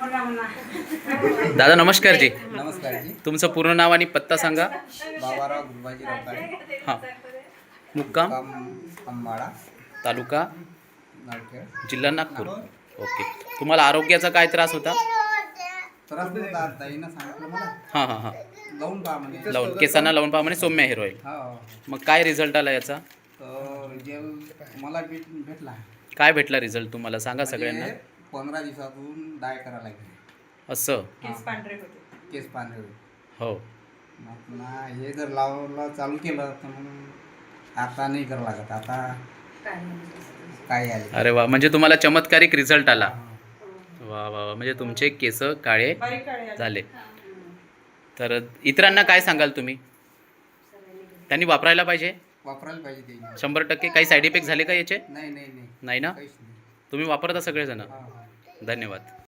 दादा नमस्कार जी. नमस्कार जी. तुमचं पूर्ण नाव आणि पत्ता सांगा. बाबाराव गुरुबाजी रवकाळे हां. मुक्काम. काम अंबाळा. तालुका. जिल्हा नागपूर. ओके. तुम्हाला आरोग्याचा काय त्रास होता? त्रास नव्हता ताईनं सांगितलं मला. हां हां हां. लावून पहा म्हणे. लावून केसांना लावून पहा म्हणे सौम्य हेअर ऑइल हो. मग काय रिझल्ट आला याचा? तर मला भेट भेटला. काय भेटला रिझल्ट तुम्हाला? सांगा सगळ्यांना. म्हणजे पंधरा दिवसातून डाय करायला लागले. असं? केस पांढरे होते. हो. मग पुन्हा हे जर लावलं चालू केलं तर मग आता नाही करावं लागत. आता काय आले अरे वा म्हणजे तुम्हाला चमत्कारिक रिझल्ट आला. वा वा वा. म्हणजे तुमचे केस काळे झाले. तर इतरांना काय सांगाल तुम्ही? त्यांनी वापरायला पाहिजे? वापरायला पाहिजे ते. शंभर टक्के काही साईड इफेक्ट झाले का याचे? नाही नाही नाही. नाही ना? काहीच नाही. तुम्ही वापरता सगळेजण? हा, हा. धन्यवाद.